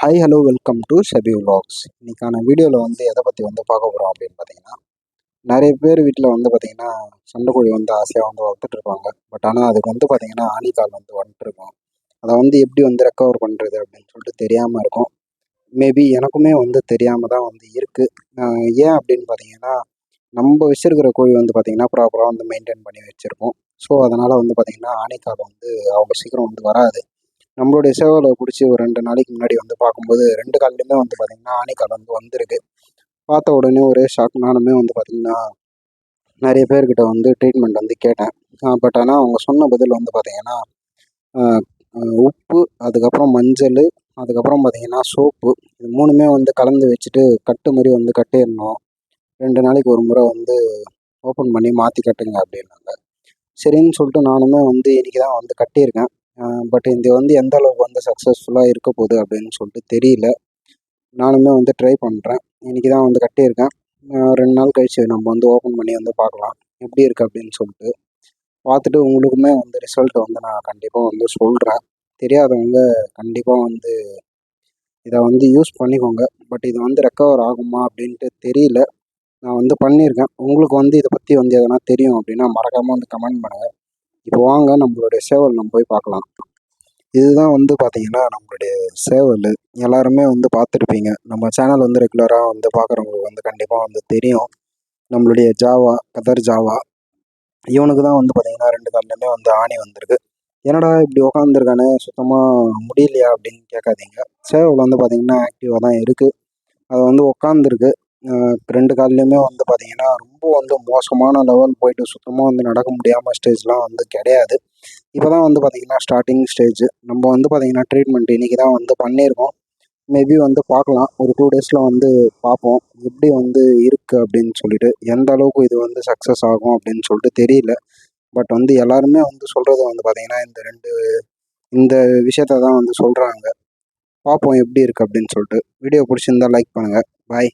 Hi hello welcome to Shabi vlogs. இன்னைக்கான வீடியோவில் வந்து எதை பற்றி வந்து பார்க்க போகிறோம் அப்படின்னு பார்த்தீங்கன்னா நிறைய பேர் வீட்டில் வந்து பார்த்தீங்கன்னா சண்டைக்கோழி வந்து ஆசையாக வந்து வளர்த்துட்ருப்பாங்க பட் ஆனால் அதுக்கு வந்து பார்த்தீங்கன்னா ஆணிக்கால் வந்து வந்துட்டு இருக்கும். அதை வந்து எப்படி வந்து ரெக்கவர் பண்ணுறது அப்படின்னு சொல்லிட்டு தெரியாமல் இருக்கும். மேபி எனக்குமே வந்து தெரியாமல் தான் வந்து இருக்குது ஏன் அப்படின்னு பார்த்தீங்கன்னா நம்ம வச்சுருக்கிற கோழி வந்து பார்த்தீங்கன்னா ப்ராப்பராக வந்து மெயின்டைன் பண்ணி வச்சுருப்போம். ஸோ அதனால் வந்து பார்த்தீங்கன்னா ஆணிக்கால் வந்து அவ்வளோ சீக்கிரம் வந்து வராது. நம்மளுடைய சேவலை பிடிச்சி ஒரு ரெண்டு நாளைக்கு முன்னாடி வந்து பார்க்கும்போது ரெண்டு கால்லையுமே வந்து பார்த்தீங்கன்னா ஆணிக்கால் வந்து வந்திருக்கு. பார்த்த உடனே ஒரே ஷாக் நானுமே வந்து பார்த்தீங்கன்னா நிறைய பேர்கிட்ட வந்து ட்ரீட்மெண்ட் வந்து கேட்டேன். பட் ஆனால் அவங்க சொன்ன பதில் வந்து பார்த்தீங்கன்னா உப்பு அதுக்கப்புறம் மஞ்சள் அதுக்கப்புறம் பார்த்தீங்கன்னா சோப்பு இது மூணுமே வந்து கலந்து வச்சுட்டு கட்டு மாதிரி வந்து கட்டிடணும். ரெண்டு நாளைக்கு ஒரு முறை வந்து ஓப்பன் பண்ணி மாற்றி கட்டுங்க அப்படின்னாங்க. சரின்னு சொல்லிட்டு நானுமே வந்து இன்றைக்கி தான் வந்து கட்டியிருக்கேன். பட் இது வந்து எந்த அளவுக்கு வந்து சக்ஸஸ்ஃபுல்லாக இருக்க போகுது அப்படின்னு சொல்லிட்டு தெரியல. நானுமே வந்து ட்ரை பண்ணுறேன் இன்றைக்கி தான் வந்து கட்டியிருக்கேன். ரெண்டு நாள் கழிச்சு நம்ம வந்து ஓப்பன் பண்ணி வந்து பார்க்கலாம். எப்படி இருக்குது அப்படின்னு சொல்லிட்டு. பார்த்துட்டு உங்களுக்குமே வந்து ரிசல்ட் வந்து நான் கண்டிப்பாக வந்து சொல்கிறேன் தெரியாதவங்க கண்டிப்பாக வந்து இதை வந்து யூஸ் பண்ணிக்கோங்க. பட் இது வந்து ரெக்கவர் ஆகுமா அப்படின்ட்டு தெரியல. நான் வந்து பண்ணியிருக்கேன். உங்களுக்கு வந்து இதை பற்றி வந்து எதனா தெரியும் அப்படின்னா மறக்காமல் வந்து கமெண்ட் பண்ணுங்கள் இப்போ வாங்க நம்மளுடைய சேவல் நம்ம போய் பார்க்கலாம். இதுதான் வந்து பார்த்தீங்கன்னா நம்மளுடைய சேவல். எல்லாருமே வந்து பார்த்துருப்பீங்க. நம்ம சேனல் வந்து ரெகுலராக வந்து பார்க்குறவங்களுக்கு வந்து கண்டிப்பாக வந்து தெரியும். நம்மளுடைய ஜாவா கதர் ஜாவா. இவனுக்கு தான் வந்து பார்த்தீங்கன்னா ரெண்டு கால்லையுமே வந்து ஆணி வந்திருக்கு. என்னடா இப்படி உக்காந்துருக்கானே? சுத்தமாக முடியலையா அப்படின்னு கேட்காதீங்க. சேவல் வந்து பார்த்தீங்கன்னா ஆக்டிவாக தான் இருக்குது அது வந்து உக்காந்துருக்கு. ரெண்டு கால்லையுமே வந்து பார்த்தீங்கன்னா ரொம்ப வந்து மோசமான லெவல் போயிட்டு சுத்தமாக வந்து நடக்க முடியாமல் ஸ்டேஜ்லாம் வந்து கிடையாது. இப்போ தான் வந்து பார்த்தீங்கன்னா ஸ்டார்டிங் ஸ்டேஜ் நம்ம வந்து பார்த்தீங்கன்னா ட்ரீட்மெண்ட் இன்றைக்கி தான் வந்து பண்ணியிருக்கோம். மேபி வந்து பார்க்கலாம். ஒரு டூ டேஸில் வந்து பார்ப்போம். எப்படி வந்து இருக்குது அப்படின்னு சொல்லிட்டு. எந்த அளவுக்கு இது வந்து சக்ஸஸ் ஆகும் அப்படின்னு சொல்லிட்டு தெரியல. பட் வந்து எல்லாருமே வந்து சொல்கிறது வந்து பார்த்தீங்கன்னா இந்த ரெண்டு இந்த விஷயத்த தான் வந்து சொல்கிறாங்க பார்ப்போம் எப்படி இருக்குது அப்படின்னு சொல்லிட்டு. வீடியோ பிடிச்சிருந்தா லைக் பண்ணுங்கள் பாய்